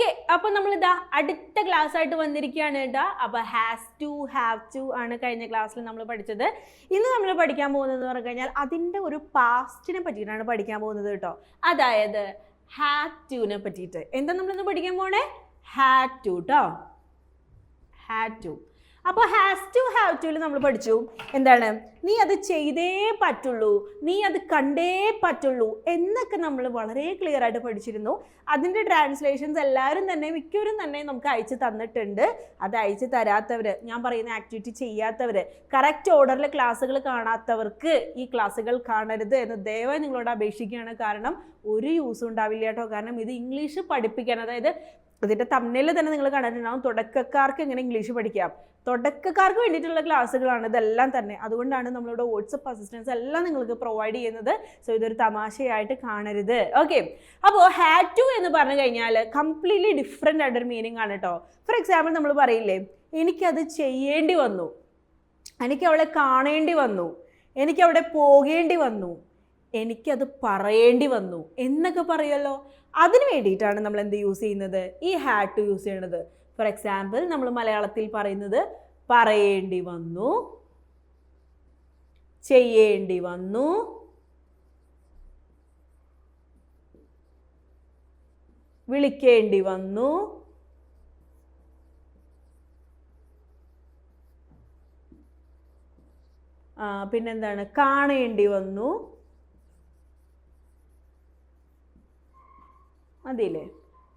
Okay അപ്പൊ ഇതാ അടുത്ത ക്ലാസ് ആയിട്ട് വന്നിരിക്കുകയാണ് കേട്ടോ അപ്പൊ ഹാസ് ടു ഹാവ് ടു ആണ് കഴിഞ്ഞ ക്ലാസ്സിൽ നമ്മൾ പഠിച്ചത്. ഇന്ന് നമ്മൾ പഠിക്കാൻ പോകുന്നത് എന്ന് പറഞ്ഞു കഴിഞ്ഞാൽ അതിന്റെ ഒരു പാസ്റ്റിനെ പറ്റിയിട്ടാണ് പഠിക്കാൻ പോകുന്നത് കേട്ടോ അതായത് ഹാഡ് ടുവിനെ പറ്റിയിട്ട്. എന്താ നമ്മളിന്ന് പഠിക്കാൻ പോണേ? ഹാഡ് ടു കേട്ടോ ഹാഡ് ടു അപ്പോൾ ഹാസ് ടു ഹാവ് ടുവിൽ നമ്മൾ പഠിച്ചു. എന്താണ്? നീ അത് ചെയ്തേ പറ്റുള്ളൂ. നീ അത് കണ്ടേ പറ്റുള്ളൂ എന്നൊക്കെ നമ്മൾ വളരെ ക്ലിയർ ആയിട്ട് പഠിച്ചിരുന്നു. അതിന്റെ ട്രാൻസ്ലേഷൻസ് എല്ലാവരും തന്നെ മിക്കവരും തന്നെ നമുക്ക് അയച്ചു തന്നിട്ടുണ്ട്. അത് അയച്ചു തരാത്തവർ ഞാൻ പറയുന്ന ആക്ടിവിറ്റി ചെയ്യാത്തവർ കറക്റ്റ് ഓർഡറിൽ ക്ലാസ്സുകൾ കാണാത്തവർക്ക് ഈ ക്ലാസ്സുകൾ കാണരുത് എന്ന് ദയവായി നിങ്ങളോട് അപേക്ഷിക്കുകയാണ്. കാരണം ഒരു യൂസും ഉണ്ടാവില്ല കേട്ടോ. കാരണം ഇത് ഇംഗ്ലീഷ് പഠിപ്പിക്കാൻ അതായത് ഇതിന്റെ തമ്മിൽ തന്നെ നിങ്ങൾ കണ്ടിട്ടുണ്ടാവും. തുടക്കക്കാർക്ക് എങ്ങനെ ഇംഗ്ലീഷ് പഠിക്കാം? തുടക്കക്കാർക്ക് വേണ്ടിയിട്ടുള്ള ക്ലാസ്സുകളാണ് ഇതെല്ലാം തന്നെ. അതുകൊണ്ടാണ് നമ്മളിവിടെ വാട്സപ്പ് അസിസ്റ്റൻസ് എല്ലാം നിങ്ങൾക്ക് പ്രൊവൈഡ് ചെയ്യുന്നത്. സോ ഇതൊരു തമാശയായിട്ട് കാണരുത്. ഓക്കെ അപ്പോൾ ഹാഡ് ടു എന്ന് പറഞ്ഞു കഴിഞ്ഞാൽ കംപ്ലീറ്റ്ലി ഡിഫറെന്റ് ആയിട്ടൊരു മീനിങ് ആണ് കേട്ടോ ഫോർ എക്സാമ്പിൾ നമ്മൾ പറയില്ലേ എനിക്കത് ചെയ്യേണ്ടി വന്നു. എനിക്ക് അവളെ കാണേണ്ടി വന്നു. എനിക്ക് അവിടെ പോകേണ്ടി വന്നു. എനിക്കത് പറയേണ്ടി വന്നു എന്നൊക്കെ പറയുമല്ലോ. അതിന് വേണ്ടിയിട്ടാണ് നമ്മൾ എന്ത് യൂസ് ചെയ്യുന്നത്? ഈ ഹാഡ് ടു യൂസ് ചെയ്യണത്. ഫോർ എക്സാമ്പിൾ നമ്മൾ മലയാളത്തിൽ പറയുന്നത് പറയേണ്ടി വന്നു ചെയ്യേണ്ടി വന്നു വിളിക്കേണ്ടി വന്നു പിന്നെന്താണ്? കാണേണ്ടി വന്നു മതിയില്ലേ?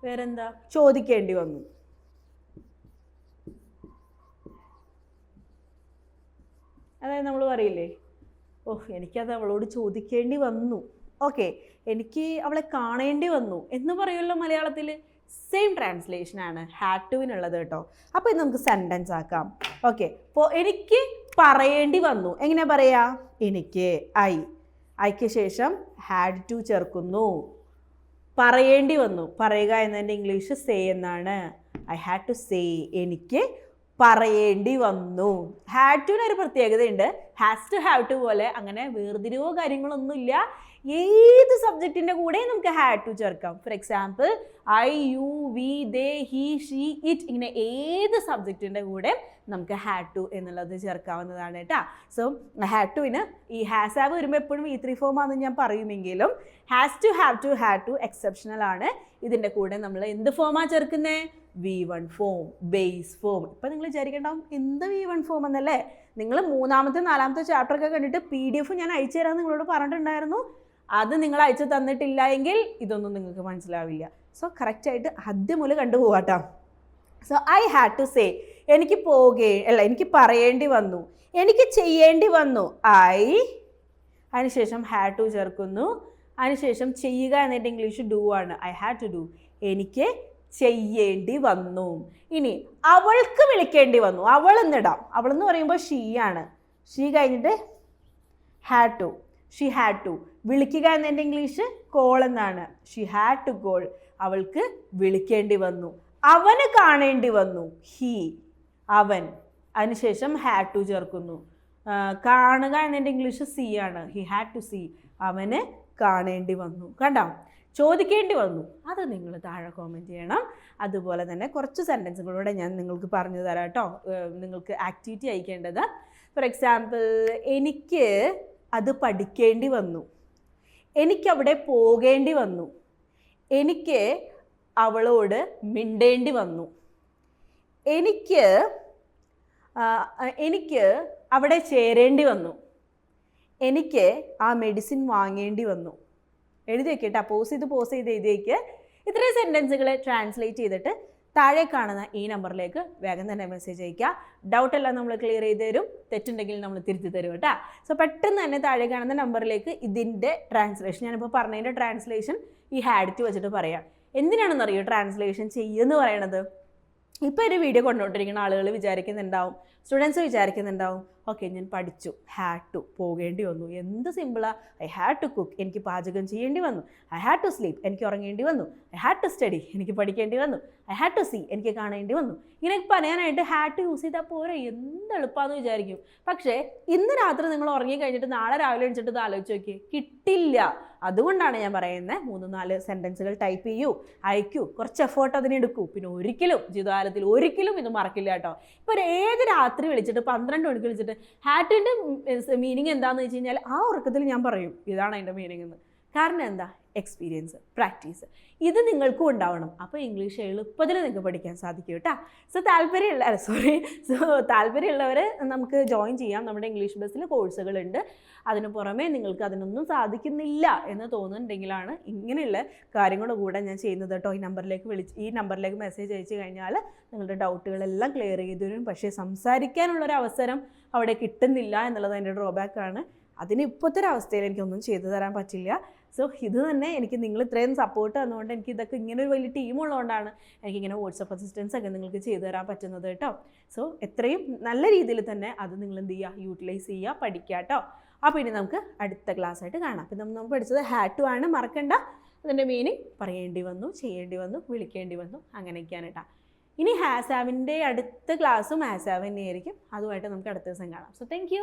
വേറെന്താ? ചോദിക്കേണ്ടി വന്നു. അതായത് നമ്മൾ പറയില്ലേ ഓ എനിക്കത് അവളോട് ചോദിക്കേണ്ടി വന്നു. ഓക്കെ എനിക്ക് അവളെ കാണേണ്ടി വന്നു. എന്ന് പറയുമല്ലോ മലയാളത്തിൽ സെയിം ട്രാൻസ്ലേഷനാണ് ഹാഡ് ടുവിനുള്ളത് കേട്ടോ. അപ്പോൾ ഇത് നമുക്ക് സെന്റൻസ് ആക്കാം. ഓക്കെ അപ്പോൾ എനിക്ക് പറയേണ്ടി വന്നു. എങ്ങനെ പറയാ? എനിക്ക് ഐ ഐക്ക് ശേഷം ഹാഡ് ടു ചേർക്കുന്നു. പറയേണ്ടി വന്നു. പറയുക എന്നതിന്റെ ഇംഗ്ലീഷ് സേ എന്നാണ്. ഐ ഹാഡ് ടു സേ എനിക്ക് പറയേണ്ടി വന്നു. ഹാഡ് ടുവിനൊരു പ്രത്യേകതയുണ്ട്. ഹാസ് ടു ഹാവ് ടു പോലെ അങ്ങനെ വേർതിരിവോ കാര്യങ്ങളൊന്നും ഇല്ല ഏത് സബ്ജക്റ്റിന്റെ കൂടെ നമുക്ക് ഹാഡ് ടു ചേർക്കാം? For example I you we they he she it ഇങ്ങനെ ഏത് സബ്ജക്റ്റിന്റെ കൂടെ നമുക്ക് ഹാഡ് ടു എന്നുള്ളത് ചേർക്കാവുന്നതാണ് കേട്ടോ. സോ ഹാഡ് ടുവിന് ഈ ഹാസ് ഹാവ് വരുമ്പോൾ എപ്പോഴും ഈ ത്രീ ഫോം ആണെന്ന് ഞാൻ പറയുമെങ്കിലും has to have to had to exceptional ആണ്. ഇതിന്റെ കൂടെ നമ്മൾ എന്ത് ഫോമാണ് ചേർക്കുന്നത് V one form base form ഇപ്പം നിങ്ങൾ വിചാരിക്കണ്ടാവും എന്ത് വി വൺ ഫോം എന്നല്ലേ? നിങ്ങൾ മൂന്നാമത്തെ നാലാമത്തെ ചാപ്റ്റർ ഒക്കെ കണ്ടിട്ട് പി ഡി എഫ് ഞാൻ അയച്ചു തരാമെന്ന് നിങ്ങളോട് പറഞ്ഞിട്ടുണ്ടായിരുന്നു. അത് നിങ്ങൾ അയച്ചു തന്നിട്ടില്ല എങ്കിൽ ഇതൊന്നും നിങ്ങൾക്ക് മനസ്സിലാവില്ല. സോ കറക്റ്റായിട്ട് ആദ്യം മുതൽ കണ്ടുപോകാട്ടോ so I had to say എനിക്ക് പോകേ അല്ല എനിക്ക് പറയേണ്ടി വന്നു. എനിക്ക് ചെയ്യേണ്ടി വന്നു. ഐ അതിനുശേഷം ഹാഡ് ടു ചേർക്കുന്നു. അതിനുശേഷം ചെയ്യുക എന്നിട്ട് ഇംഗ്ലീഷ് ഡു ആണ്. ഐ ഹാഡ് ടു ഡു എനിക്ക് ചെയ്യേണ്ടി വന്നു. ഇനി അവൾക്ക് വിളിക്കേണ്ടി വന്നു. അവൾ എന്നിടാം. അവൾ എന്ന് പറയുമ്പോൾ ഷീ ആണ്. ഷീ കഴിഞ്ഞിട്ട് had to she had to വിളിക്കുക എന്നതിന്റെ ഇംഗ്ലീഷ് കോൾ എന്നാണ്. ഷി ഹാഡ് ടു കോൾ അവൾക്ക് വിളിക്കേണ്ടി വന്നു. അവന് കാണേണ്ടി വന്നു. ഹീ അവൻ. അതിനുശേഷം ഹാഡ് ടു ചേർക്കുന്നു. കാണുക എന്നതിന്റെ ഇംഗ്ലീഷ് സി ആണ്. ഹി ഹാഡ് ടു സി അവന് കാണേണ്ടി വന്നു. കണ്ടോ? ചോദിക്കേണ്ടി വന്നു. അത് നിങ്ങൾ താഴെ കോമെന്റ് ചെയ്യണം. അതുപോലെ തന്നെ കുറച്ച് സെന്റൻസുകളൂടെ ഞാൻ നിങ്ങൾക്ക് പറഞ്ഞു തരാം കേട്ടോ. നിങ്ങൾക്ക് ആക്ടിവിറ്റി അയക്കേണ്ടത് ഫോർ എക്സാമ്പിൾ എനിക്ക് അത് പഠിക്കേണ്ടി വന്നു. എനിക്കവിടെ പോകേണ്ടി വന്നു. എനിക്ക് അവളോട് മിണ്ടേണ്ടി വന്നു. എനിക്ക് എനിക്ക് അവിടെ ചേരേണ്ടി വന്നു. എനിക്ക് ആ മെഡിസിൻ വാങ്ങേണ്ടി വന്നു. എഴുതി വെക്കട്ടെ പോസ് ചെയ്ത് പോസ് ചെയ്ത് എഴുതിയേക്ക് ഇത്രയും സെന്റൻസുകളെ ട്രാൻസ്ലേറ്റ് ചെയ്തിട്ട് താഴെ കാണുന്ന ഈ നമ്പറിലേക്ക് വേഗം തന്നെ മെസ്സേജ് അയക്കുക ഡൗട്ട് എല്ലാം നമ്മൾ ക്ലിയർ ചെയ്ത് തരും. തെറ്റുണ്ടെങ്കിൽ നമ്മൾ തിരുത്തി തരും കേട്ടോ. സോ പെട്ടെന്ന് തന്നെ താഴെ കാണുന്ന നമ്പറിലേക്ക് ഇതിന്റെ ട്രാൻസ്ലേഷൻ ഞാനിപ്പോൾ പറഞ്ഞതിന്റെ ട്രാൻസ്ലേഷൻ ഈ ഹാഡ് ടു വെച്ചിട്ട് പറയാം. എന്തിനാണെന്നറിയോ ട്രാൻസ്ലേഷൻ ചെയ്യുമെന്ന് പറയണത്? ഇപ്പോൾ ഒരു വീഡിയോ കൊണ്ടുകൊണ്ടിരിക്കുന്ന ആളുകൾ വിചാരിക്കുന്നുണ്ടാവും സ്റ്റുഡൻസ് വിചാരിക്കുന്നുണ്ടാവും ഓക്കെ ഞാൻ പഠിച്ചു ഹാഡ് ടു പോകേണ്ടി വന്നു. എന്ത് സിമ്പിളാണ് ഐ ഹാഡ് ടു കുക്ക് എനിക്ക് പാചകം ചെയ്യേണ്ടി വന്നു. ഐ ഹാഡ് ടു സ്ലീപ്പ് എനിക്ക് ഉറങ്ങേണ്ടി വന്നു. ഐ ഹാഡ് ടു സ്റ്റഡി എനിക്ക് പഠിക്കേണ്ടി വന്നു. ഐ ഹാഡ് ടു സീ എനിക്ക് കാണേണ്ടി വന്നു. ഇങ്ങനെ പറയാനായിട്ട് ഹാഡ് ടു യൂസ് ചെയ്താൽ പോരെ? എന്ത് എളുപ്പമാണെന്ന് വിചാരിക്കും. പക്ഷേ ഇന്ന് രാത്രി നിങ്ങൾ ഉറങ്ങി കഴിഞ്ഞിട്ട് നാളെ രാവിലെ എണിച്ചിട്ട് ഇത് ആലോചിച്ച് നോക്കിയേ. കിട്ടില്ല. അതുകൊണ്ടാണ് ഞാൻ പറയുന്നത് മൂന്ന് നാല് സെന്റൻസുകൾ ടൈപ്പ് ചെയ്യൂ അയക്കൂ കുറച്ച് എഫേർട്ട് അതിനെടുക്കൂ. പിന്നെ ഒരിക്കലും ജീവിതകാലത്തിൽ ഒരിക്കലും ഇത് മറക്കില്ല കേട്ടോ. ഇപ്പോൾ ഒരു ഏത് രാത്രി വിളിച്ചിട്ട് പന്ത്രണ്ട് മണിക്ക് വിളിച്ചിട്ട് ഹാറ്റിന്റെ മീനിങ് എന്താണെന്ന് വെച്ച് കഴിഞ്ഞാൽ ആ ഉറക്കത്തിൽ ഞാൻ പറയും ഇതാണ് അതിന്റെ മീനിങ് എന്ന്. കാരണം എന്താ? എക്സ്പീരിയൻസ് പ്രാക്ടീസ് ഇത് നിങ്ങൾക്കും ഉണ്ടാവണം. അപ്പോൾ ഇംഗ്ലീഷ് എളുപ്പത്തിൽ നിങ്ങൾക്ക് പഠിക്കാൻ സാധിക്കും കേട്ടോ സോ താല്പര്യമുള്ള സോറി സോ താല്പര്യമുള്ളവർ നമുക്ക് ജോയിൻ ചെയ്യാം. നമ്മുടെ ഇംഗ്ലീഷ് ബസ്സിൽ കോഴ്സുകളുണ്ട് അതിന് പുറമേ നിങ്ങൾക്ക് അതിനൊന്നും സാധിക്കുന്നില്ല എന്ന് തോന്നുന്നുണ്ടെങ്കിലാണ് ഇങ്ങനെയുള്ള കാര്യങ്ങളുടെ കൂടെ ഞാൻ ചെയ്യുന്നത് കേട്ടോ ഈ നമ്പറിലേക്ക് വിളിച്ച് ഈ നമ്പറിലേക്ക് മെസ്സേജ് അയച്ചു കഴിഞ്ഞാൽ നിങ്ങളുടെ ഡൗട്ടുകളെല്ലാം ക്ലിയർ ചെയ്തു തരും. പക്ഷേ സംസാരിക്കാനുള്ളൊരു അവസരം അവിടെ കിട്ടുന്നില്ല എന്നുള്ളത് അതിന്റെ ഡ്രോബാക്കാണ് അതിന് ഇപ്പോഴത്തെ ഒരു അവസ്ഥയിൽ എനിക്കൊന്നും ചെയ്തു തരാൻ പറ്റില്ല. സോ ഇത് തന്നെ എനിക്ക് നിങ്ങൾ ഇത്രയും സപ്പോർട്ട് തന്നുകൊണ്ട് എനിക്ക് ഇതൊക്കെ ഇങ്ങനെ ഒരു വലിയ ടീമുള്ളതുകൊണ്ടാണ് എനിക്കിങ്ങനെ വാട്സപ്പ് അസിസ്റ്റൻസ് ഒക്കെ നിങ്ങൾക്ക് ചെയ്തു തരാൻ പറ്റുന്നത് കേട്ടോ സോ എത്രയും നല്ല രീതിയിൽ തന്നെ അത് നിങ്ങൾ എന്ത് ചെയ്യുക യൂട്ടിലൈസ് ചെയ്യുക പഠിക്കുക കേട്ടോ അപ്പോൾ ഇനി നമുക്ക് അടുത്ത ക്ലാസ് ആയിട്ട് കാണാം. അപ്പം നമ്മൾ പഠിച്ചത് ഹാറ്റു ആണ്. മറക്കണ്ട. അതിന്റെ മീനിങ് പറയേണ്ടി വന്നു ചെയ്യേണ്ടി വന്നു വിളിക്കേണ്ടി വന്നു. അങ്ങനെയൊക്കെയാണ് കേട്ടോ ഇനി ഹാസാവിന്റെ അടുത്ത ക്ലാസ്സും ഹാസാവിന്റെ ആയിരിക്കും അതുമായിട്ട് നമുക്ക് അടുത്ത ദിവസം കാണാം. So thank